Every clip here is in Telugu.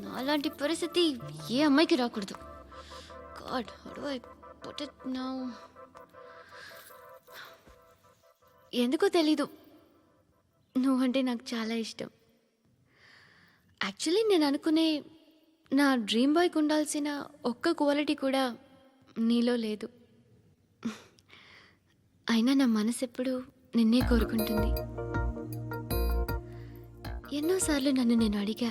నాలాంటి పరిస్థితి ఏ అమ్మాయికి రాకూడదు. God how I put it now ఎందుకో తెలీదు. నువ్వంటే నాకు చాలా ఇష్టం. యాక్చువల్లీ నేను అనుకునే నా డ్రీమ్ బాయ్కి ఉండాల్సిన ఒక్క క్వాలిటీ కూడా నీలో లేదు. అయినా నా మనసు ఎప్పుడు నిన్నే కోరుకుంటుంది. ఎన్నోసార్లు నన్ను నేను అడిగా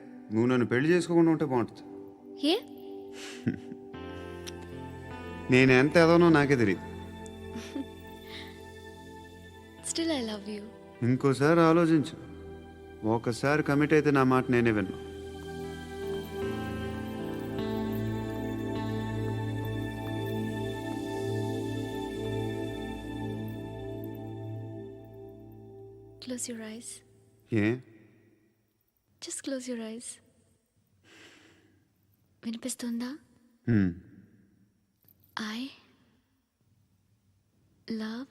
నువ్వు నన్ను పెళ్ళి చేసుకోకుండా ఉంటే బాగుంటుంది. ఏ? నేను ఎంత ఎదవనో నాకే తెలియదు స్టిల్ ఐ లవ్ యూ ఇంకోసారి ఆలోచించు. ఒకసారి కమిట్ అయితే నా మాట నేనే విన్నా. Close your eyes A? Just close your eyes వినిపిస్తుందా. ఐ లవ్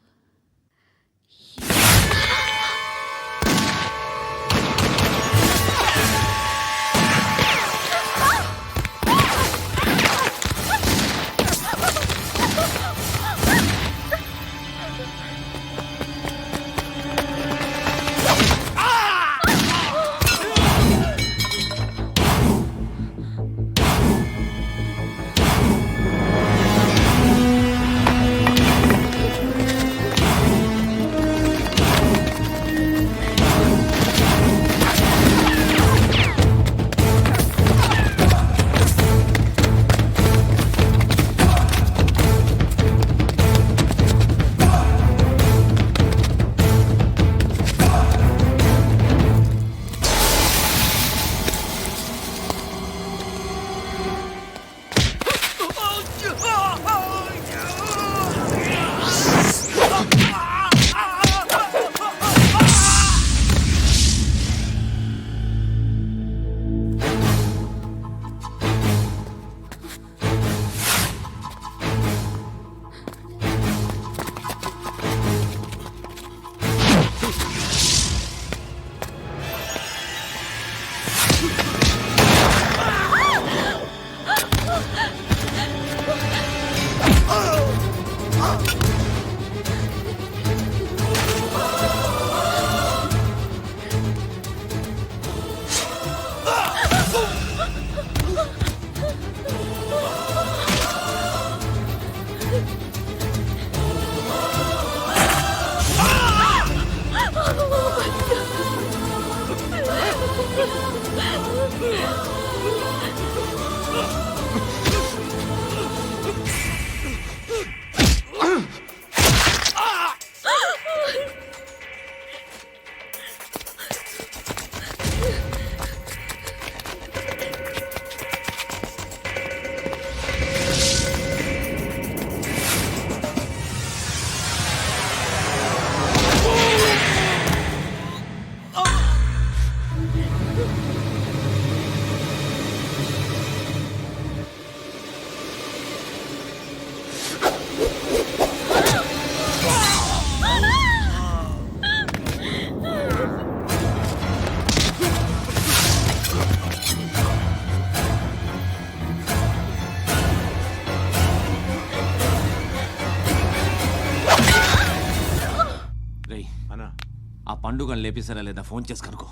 పండుగను లేపేశారా లేదా? ఫోన్ చేసి కనుకో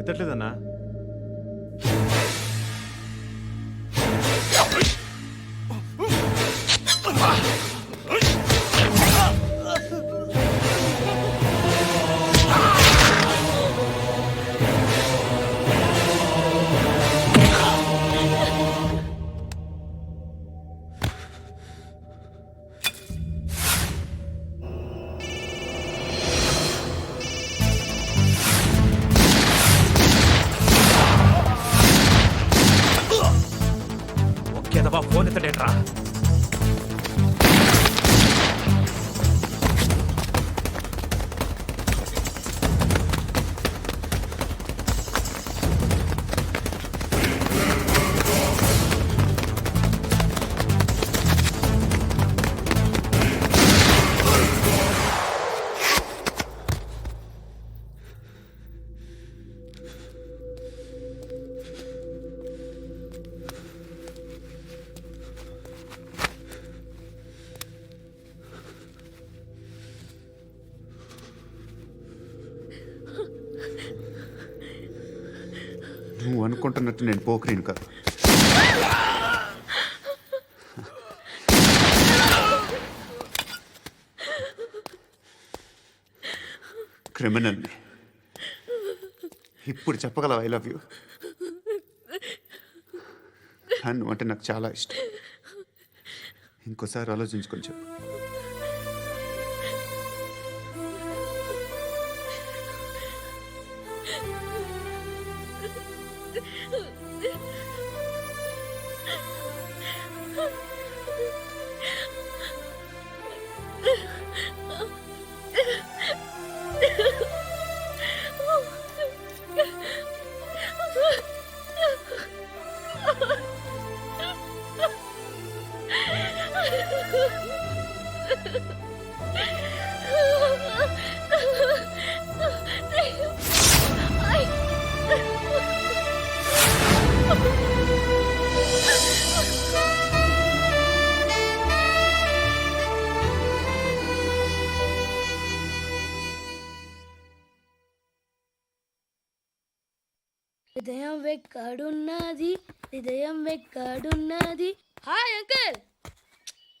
ఎత్తట్లేదన్నా? ఒకేదవా ఫోన్ ఎత్తడేట్రా నువ్వు అనుకుంటున్నట్టు నేను పోకరీను కదా. క్రిమినల్ని. ఇప్పుడు చెప్పగలవు ఐ లవ్ యూ నువ్వు అంటే నాకు చాలా ఇష్టం. ఇంకోసారి ఆలోచించుకొని చెప్పు. హృదయం వెక్కడున్నది హృదయం వెక్కడున్నది హాయ్ అంకుల్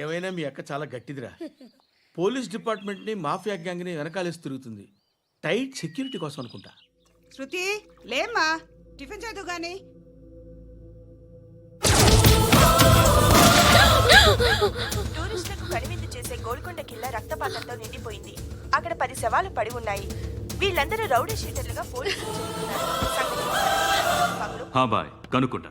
ఏమైనా మీ అక్క చాలా గట్టిదిరా. పోలీస్ డిపార్ట్మెంట్ని మాఫియా గ్యాంగ్ని వెనకాలేసి తిరుగుతుంది. టైట్ సెక్యూరిటీ కోసం అనుకుంటా. శృతి లేమ్మా. టిఫిన్ చేద్దు గాని. టూరిస్టులకు కనువిందు చేసే గోల్కొండ కిల్ల రక్తపాతంతో నిండిపోయింది. అక్కడ పది శవాలు పడి ఉన్నాయి. వీళ్ళందరూ రౌడీ షీటర్లుగా పోలీసులు చెబుతున్నారు. కనుక్కుంటా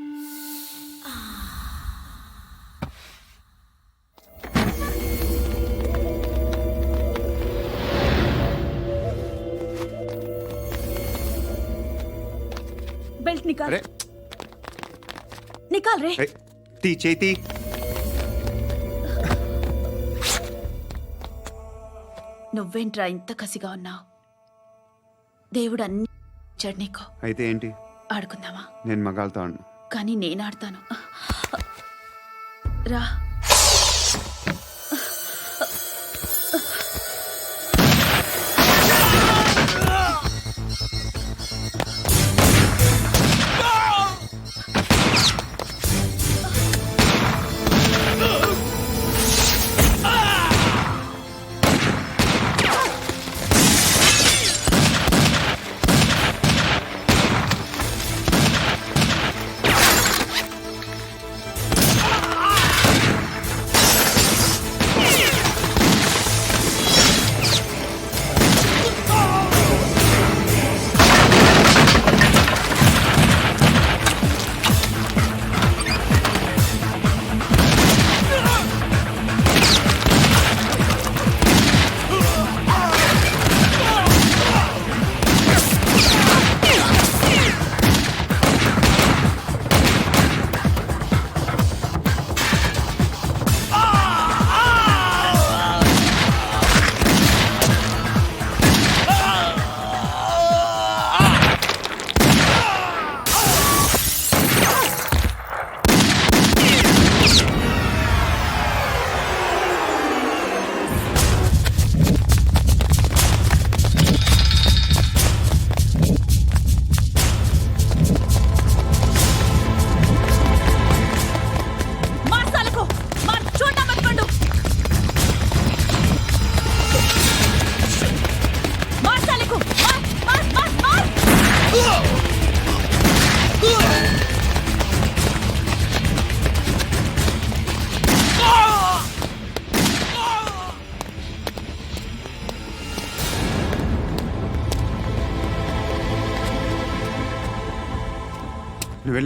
నికాల్. అరే. నికాల్ రే. తీ చేతి నువ్వేంట్రా ఇంత కసిగా ఉన్నావు? దేవుడు అన్ని ఇచ్చాడు నీకు. అయితే ఏంటి? ఆడుకుందామా? నేను ఆడను. కానీ నేను ఆడతాను. రా.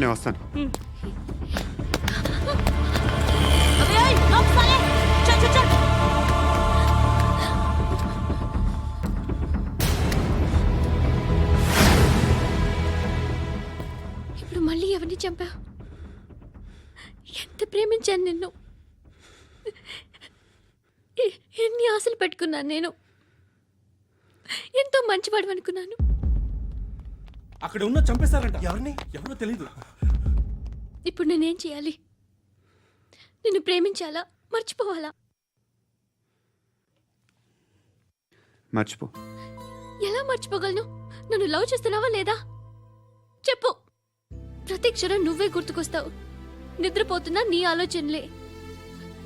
నేను వస్తాను ఇప్పుడు మళ్ళీ ఎవరిని చంపా ఎంత ప్రేమించాను నిన్ను? ఎన్ని ఆశలు పెట్టుకున్నాను నేను? ఎంతో మంచివాడు అనుకున్నాను అక్కడ ఉన్న చంపేశారంట. ఎవరిని? ఎవరో తెలియదు ఇప్పుడు నేనేం చేయాలి? నిన్ను ప్రేమించాలా? మర్చిపోవాలా? మర్చిపో. ఎలా మర్చిపోగలను? నన్ను లవ్ చేస్తున్నావా లేదా? చెప్పు. ప్రతి క్షణం నువ్వే గుర్తుకొస్తావు. నిద్రపోతున్నా నీ ఆలోచనలే.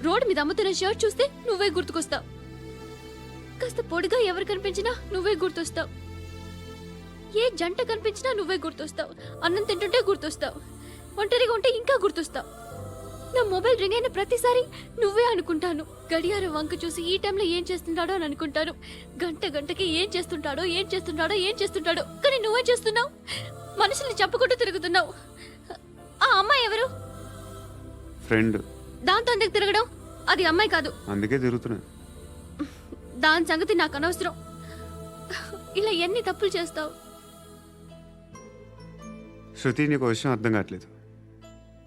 రోడ్ మీద అమ్ముతున్న షర్ట్ చూస్తే నువ్వే గుర్తుకొస్తావు. కాస్త పొడిగా ఎవరు కనిపించినా నువ్వే గుర్తొస్తావు. ఏ జంట కనిపించినా నువ్వే గుర్తొస్తావు. అన్నం తింటుంటే గుర్తొస్తావు. ఒంటరిగా ఉంటే ఇంకా గుర్తొస్తావు నా మొబైల్ రింగ్ అయిన ప్రతిసారి నువ్వే అనుకుంటాను. గడియారం వంక చూసి ఈ టైంలో ఏం చేస్తుంటాడో అని అనుకుంటాను. గంట గంటకి ఏం చేస్తుంటాడో ఏం చేస్తుంటాడో ఏం చేస్తుంటాడో. కానీ నువ్వే చేస్తున్నావు? మనుషుల్ని చంపుకుంటూ తిరుగుతున్నావు. ఆ అమ్మాయి ఎవరు? ఫ్రెండ్. దాంతో ఎందుకు తిరగడం? అది అమ్మాయి కాదు. అందుకే తిరుగుతున్నా. దాని సంగతి నాకు అనవసరం. ఇలా ఎన్ని తప్పులు చేస్తావు? శృతి నీకు విషయం అర్థం కావట్లేదు.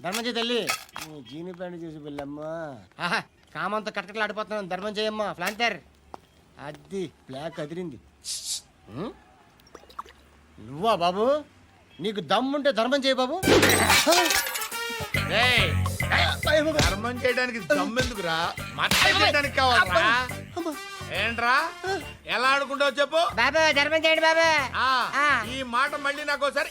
ధర్మం తల్లి. నీ జీని ప్యాంట్ చూసి ఆహా కామంతో కట్టకట్లు ఆడిపోతున్నాను ధర్మం చేయమ్మా ఫ్లాంతర్ అది బ్లాక్ అదిరింది? నువ్వా బాబు? నీకు దమ్ముంటే ధర్మం చేయ బాబు ధర్మం చేయడానికి దమ్మెందుకురా మట్టం చేయడానికి కావాలరా? ఏంట్రా? ఎలా ఆడుకుంటావు చెప్పు. బాబా ధర్మం చేయండి బాబా. ఆ, ఆ. ఈ మాట మళ్ళీ నాకు ఒకసారి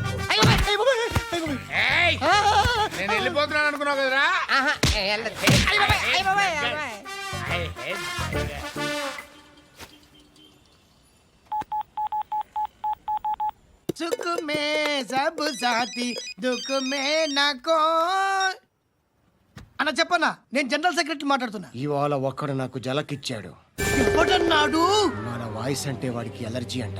ఏయ్! నేను వెళ్ళిపోతున్నాను అనుకున్నావు కదరా? నకో. అన్న చెప్పన్నా నేను జనరల్ సెక్రటరీ మాట్లాడుతున్నా. ఇవాళ ఒక్కడు నాకు జలకిచ్చాడు. ఎవడన్నాడు మన వాయిస్ అంటే వాడికి ఎలర్జీ అంట.